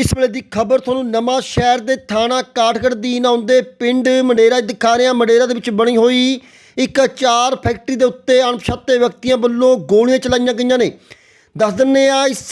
ਇਸ ਵੇਲੇ ਦੀ ਖਬਰ ਤੁਹਾਨੂੰ ਨਵਾਂ ਸ਼ਹਿਰ ਦੇ ਥਾਣਾ ਕਾਠਗੜ੍ਹ ਅਧੀਨ ਆਉਂਦੇ ਪਿੰਡ ਮੰਡੇਰਾ ਦਿਖਾ ਰਿਹਾ ਮੰਡੇਰਾ ਦੇ ਵਿੱਚ ਬਣੀ ਹੋਈ ਇੱਕ ਅਚਾਰ ਫੈਕਟਰੀ ਦੇ ਉੱਤੇ ਅਣਪਛਾਤੇ ਵਿਅਕਤੀਆਂ ਵੱਲੋਂ ਗੋਲੀਆਂ ਚਲਾਈਆਂ ਗਈਆਂ ਨੇ। ਦੱਸ ਦਿੰਨੇ ਆ ਇਸ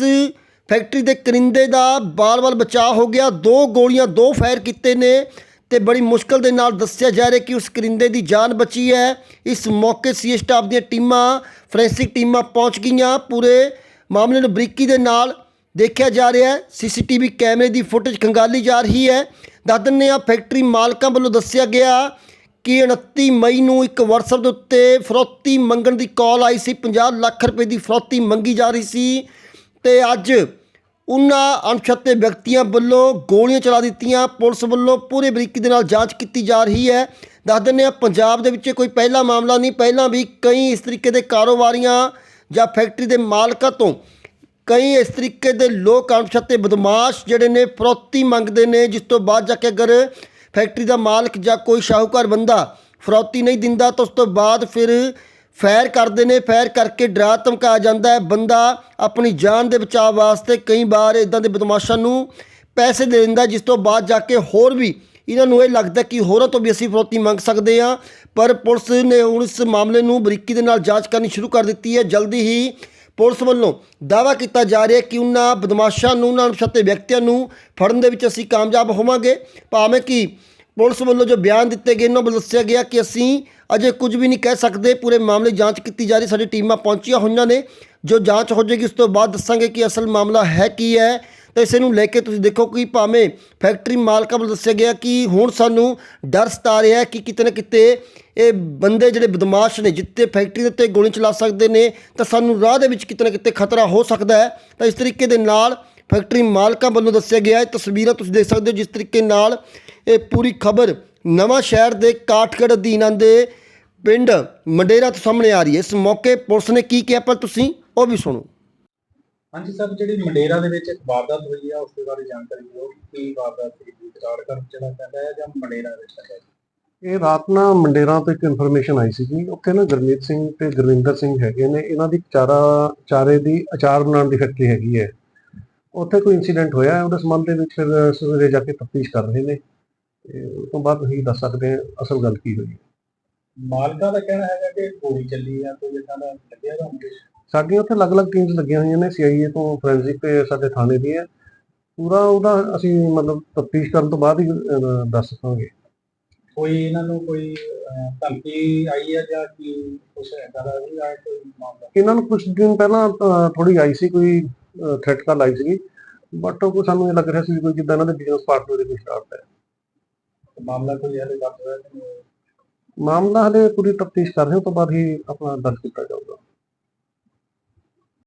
ਫੈਕਟਰੀ ਦੇ ਕਰਿੰਦੇ ਦਾ ਬਾਲ-ਬਾਲ ਬਚਾਅ ਹੋ ਗਿਆ। ਦੋ ਗੋਲੀਆਂ, ਦੋ ਫਾਇਰ ਕੀਤੇ ਨੇ ਤੇ ਬੜੀ ਮੁਸ਼ਕਲ ਦੇ ਨਾਲ ਦੱਸਿਆ ਜਾ ਰਿਹਾ ਕਿ ਉਸ ਕਰਿੰਦੇ ਦੀ ਜਾਨ ਬਚੀ ਹੈ। ਇਸ ਮੌਕੇ ਸੀ ਸਟਾਫ ਦੀਆਂ ਟੀਮਾਂ, ਫੋਰੈਂਸਿਕ ਟੀਮਾਂ ਪਹੁੰਚ ਗਈਆਂ। ਪੂਰੇ ਮਾਮਲੇ ਨੂੰ ਬਰੀਕੀ ਦੇ ਨਾਲ ਦੇਖਿਆ ਜਾ ਰਿਹਾ ਹੈ, ਸੀਸੀਟੀਵੀ ਕੈਮਰੇ ਦੀ ਫੁਟੇਜ ਖੰਗਾਲੀ ਜਾ ਰਹੀ ਹੈ। ਦੱਸ ਦਿੰਦੇ ਆ ਫੈਕਟਰੀ ਮਾਲਕਾਂ ਵੱਲੋਂ ਦੱਸਿਆ ਗਿਆ ਕਿ 29 ਮਈ ਨੂੰ ਇੱਕ WhatsApp ਦੇ ਉੱਤੇ ਫਰੋਤੀ ਮੰਗਣ ਦੀ ਕਾਲ ਆਈ ਸੀ। 50 ਲੱਖ ਰੁਪਏ ਦੀ ਫਰੋਤੀ ਮੰਗੀ ਜਾ ਰਹੀ ਸੀ ਤੇ ਅੱਜ ਉਹਨਾਂ ਅਣਛਾਤੇ ਵਿਅਕਤੀਆਂ ਵੱਲੋਂ ਗੋਲੀਆਂ ਚਲਾ ਦਿੱਤੀਆਂ। ਪੁਲਿਸ ਵੱਲੋਂ ਪੂਰੇ ਬਰੀਕੀ ਦੇ ਨਾਲ ਜਾਂਚ ਕੀਤੀ ਜਾ ਰਹੀ ਹੈ। ਦੱਸ ਦਿੰਦੇ ਆ ਪੰਜਾਬ ਦੇ ਵਿੱਚ ਕੋਈ ਪਹਿਲਾ ਮਾਮਲਾ ਨਹੀਂ, ਪਹਿਲਾਂ ਵੀ ਕਈ ਇਸ ਤਰੀਕੇ ਦੇ ਕਾਰੋਬਾਰੀਆਂ ਜਾਂ ਫੈਕਟਰੀ ਦੇ ਮਾਲਕਾਂ ਤੋਂ ਕਈ ਇਸ ਤਰੀਕੇ ਦੇ ਲੋਕ ਅਣਪਛਾਤੇ ਬਦਮਾਸ਼ ਜਿਹੜੇ ਨੇ, ਫਰੋਤੀ ਮੰਗਦੇ ਨੇ, ਜਿਸ ਤੋਂ ਬਾਅਦ ਜਾ ਕੇ ਅਗਰ ਫੈਕਟਰੀ ਦਾ ਮਾਲਕ ਜਾਂ ਕੋਈ ਸ਼ਾਹੂਕਾਰ ਬੰਦਾ ਫਰੋਤੀ ਨਹੀਂ ਦਿੰਦਾ ਤਾਂ ਉਸ ਤੋਂ ਬਾਅਦ ਫਿਰ ਫੈਰ ਕਰਦੇ ਨੇ, ਫੈਰ ਕਰਕੇ ਡਰਾ ਧਮਕਾ ਜਾਂਦਾ ਹੈ। ਬੰਦਾ ਆਪਣੀ ਜਾਨ ਦੇ ਬਚਾਅ ਵਾਸਤੇ ਕਈ ਵਾਰ ਇਦਾਂ ਦੇ ਬਦਮਾਸ਼ਾਂ ਨੂੰ ਪੈਸੇ ਦੇ ਦਿੰਦਾ ਜਿਸ ਤੋਂ ਬਾਅਦ ਜਾ ਕੇ ਹੋਰ ਵੀ ਇਹਨਾਂ ਨੂੰ ਇਹ ਲੱਗਦਾ ਕਿ ਹੋਰਾਂ ਤੋਂ ਵੀ ਅਸੀਂ ਫਰੋਤੀ ਮੰਗ ਸਕਦੇ ਹਾਂ। ਪਰ ਪੁਲਿਸ ਨੇ ਹੁਣ ਇਸ ਮਾਮਲੇ ਨੂੰ ਬਰੀਕੀ ਦੇ ਨਾਲ ਜਾਂਚ ਕਰਨੀ ਸ਼ੁਰੂ ਕਰ ਦਿੱਤੀ ਹੈ। ਜਲਦੀ ਹੀ ਪੁਲਿਸ ਵੱਲੋਂ ਦਾਅਵਾ ਕੀਤਾ ਜਾ ਰਿਹਾ ਕਿ ਉਹਨਾਂ ਬਦਮਾਸ਼ਾਂ ਨੂੰ, ਉਹਨਾਂ ਅਣਪਛਾਤੇ ਵਿਅਕਤੀਆਂ ਨੂੰ ਫੜਨ ਦੇ ਵਿੱਚ ਅਸੀਂ ਕਾਮਯਾਬ ਹੋਵਾਂਗੇ। ਭਾਵੇਂ ਕਿ ਪੁਲਿਸ ਵੱਲੋਂ ਜੋ ਬਿਆਨ ਦਿੱਤੇ ਗਏ, ਉਹਨਾਂ ਵੱਲੋਂ ਦੱਸਿਆ ਗਿਆ ਕਿ ਅਸੀਂ ਅਜੇ ਕੁਝ ਵੀ ਨਹੀਂ ਕਹਿ ਸਕਦੇ। ਪੂਰੇ ਮਾਮਲੇ ਜਾਂਚ ਕੀਤੀ ਜਾ ਰਹੀ ਸਾਡੀ ਟੀਮਾਂ ਪਹੁੰਚੀਆਂ ਹੋਈਆਂ ਨੇ। ਜੋ ਜਾਂਚ ਹੋ ਜਾਏਗੀ, ਉਸ ਤੋਂ ਬਾਅਦ ਦੱਸਾਂਗੇ ਕਿ ਅਸਲ ਮਾਮਲਾ ਹੈ ਕੀ ਹੈ। ਤਾਂ ਇਸੇ ਨੂੰ ਲੈ ਕੇ ਤੁਸੀਂ ਦੇਖੋ ਕਿ ਭਾਵੇਂ ਫੈਕਟਰੀ ਮਾਲਕਾਂ ਵੱਲੋਂ ਦੱਸਿਆ ਗਿਆ ਕਿ ਹੁਣ ਸਾਨੂੰ ਡਰ ਸਤਾ ਰਿਹਾ ਕਿ ਕਿਤੇ ਨਾ ਕਿਤੇ ਇਹ ਬੰਦੇ ਜਿਹੜੇ ਬਦਮਾਸ਼ ਨੇ, ਜਿੱਤੇ ਫੈਕਟਰੀ ਦੇ ਉੱਤੇ ਗੋਲੀ ਚਲਾ ਸਕਦੇ ਨੇ, ਤਾਂ ਸਾਨੂੰ ਰਾਹ ਦੇ ਵਿੱਚ ਕਿਤੇ ਨਾ ਕਿਤੇ ਖਤਰਾ ਹੋ ਸਕਦਾ ਹੈ। ਤਾਂ ਇਸ ਤਰੀਕੇ ਦੇ ਨਾਲ ਫੈਕਟਰੀ ਮਾਲਕਾਂ ਵੱਲੋਂ ਦੱਸਿਆ ਗਿਆ ਹੈ ਤਸਵੀਰਾਂ ਤੁਸੀਂ ਦੇਖ ਸਕਦੇ ਹੋ, ਜਿਸ ਤਰੀਕੇ ਨਾਲ ਇਹ ਪੂਰੀ ਖਬਰ ਨਵਾਂ ਸ਼ਹਿਰ ਦੇ ਕਾਠਗੜ੍ਹ ਅਧੀਨ ਆਉਂਦੇ ਪਿੰਡ ਮੰਡੇਰਾ ਤੋਂ ਸਾਹਮਣੇ ਆ ਰਹੀ ਹੈ। ਇਸ ਮੌਕੇ ਪੁਲਿਸ ਨੇ ਕੀ ਕਿਹਾ? ਪਰ ਤੁਸੀਂ ਉਹ ਵੀ ਸੁਣੋ। ਹਾਂਜੀ ਸਰ, ਜਿਹੜੀ ਮੰਡੇਰਾ ਦੇ ਵਿੱਚ ਇੱਕ ਵਾਰਦਾਤ ਹੋਈ ਹੈ, ਉਸ ਦੇ ਬਾਰੇ ਜਾਣਕਾਰੀ ਦਿਓ ਕੀ ਵਾਰਦਾਤ ਸੀ ਵਿਚਾਰ ਕਰ ਜਿਹੜਾ ਪੈਂਦਾ ਹੈ ਜਾਂ ਮੰਡੇਰਾ ਵਿੱਚ ਹੈ? ਇਹ ਰਾਤ ਨਾ ਮੰਡੇਰਾਂ ਤੋਂ ਇੱਕ ਇਨਫੋਰਮੇਸ਼ਨ ਆਈ ਸੀਗੀ। ਉੱਥੇ ਨਾ ਗੁਰਮੀਤ ਸਿੰਘ ਤੇ ਗੁਰਵਿੰਦਰ ਸਿੰਘ ਹੈਗੇ ਨੇ। ਇਹਨਾਂ ਦੀ ਚਾਰਾ ਚਾਰੇ ਦੀ ਅਚਾਰ ਬਣਾਉਣ ਦੀ ਫੈਕਟਰੀ ਹੈਗੀ ਹੈ। ਉੱਥੇ ਕੋਈ ਇਨਸੀਡੈਂਟ ਹੋਇਆ ਹੈ, ਉਹਦੇ ਸੰਬੰਧ ਦੇ ਵਿੱਚ ਫਿਰ ਸਵੇਰੇ ਜਾ ਕੇ ਤਫਤੀਸ਼ ਕਰ ਰਹੇ ਨੇ। ਤੇ ਉਸ ਤੋਂ ਬਾਅਦ ਅਸੀਂ ਦੱਸ ਸਕਦੇ ਹਾਂ ਅਸਲ ਗੱਲ ਕੀ ਹੋਈ ਮਾਲਕਾਂ ਦਾ ਕਹਿਣਾ ਹੈਗਾ ਕਿ ਗੋਲੀ ਚੱਲੀ ਆ ਕੋਈ ਇਦਾਂ ਦਾ ਲੱਗਿਆ ਤੁਹਾਨੂੰ ਸਾਡੀਆਂ ਉੱਥੇ ਅਲੱਗ-ਅਲੱਗ ਟੀਮਸ ਲੱਗੀਆਂ ਹੋਈਆਂ ਨੇ। ਸੀਆਈਏ ਤੋਂ ਫੋਰੈਂਸਿਕ ਤੇ ਸਾਡੇ ਥਾਣੇ ਦੀ ਹੈ। ਪੂਰਾ ਉਹਦਾ ਅਸੀਂ ਮਤਲਬ ਤਫਤੀਸ਼ ਕਰਨ ਤੋਂ ਬਾਅਦ ਹੀ ਦੱਸ ਸਕਾਂਗੇ। ਕੋਈ ਇਹਨਾਂ ਨੂੰ ਕੋਈ ਅਹ, ਧਮਕੀ ਆਈ ਹੈ ਜਾਂ ਕੀ ਕੁਝ ਇਦਾਂ ਦਾ ਵੀ ਆਇਆ ਕੋਈ ਮਾਮਲਾ? ਇਹਨਾਂ ਨੂੰ ਕੁਝ ਦਿਨ ਪਹਿਲਾਂ ਥੋੜੀ ਆਈ ਸੀ ਕੋਈ ਥ੍ਰੈਟ ਕਾਲ ਆਈ ਸੀਗੀ ਬਟ ਉਹ ਸਾਨੂੰ ਇਹ ਲੱਗ ਰਿਹਾ ਸੀ ਵੀ ਕੋਈ ਜਿੱਦਾਂ ਇਹਨਾਂ ਦੇ ਬਿਜ਼ਨਸ ਪਾਰਟਨਰ ਦੀ ਕੋਈ ਸ਼ਰਾਰਤ ਹੈ। ਮਾਮਲਾ ਕੋਈ ਹਲੇ ਦੱਸ ਰਿਹਾ ਕਿ ਮਾਮਲਾ ਹਲੇ ਪੂਰੀ ਤਫਤੀਸ਼ ਕਰ ਰਹੇ ਹਾਂ, ਤੋਂ ਬਾਅਦ ਹੀ ਆਪਣਾ ਦਰਜ ਕੀਤਾ ਜਾਊਗਾ।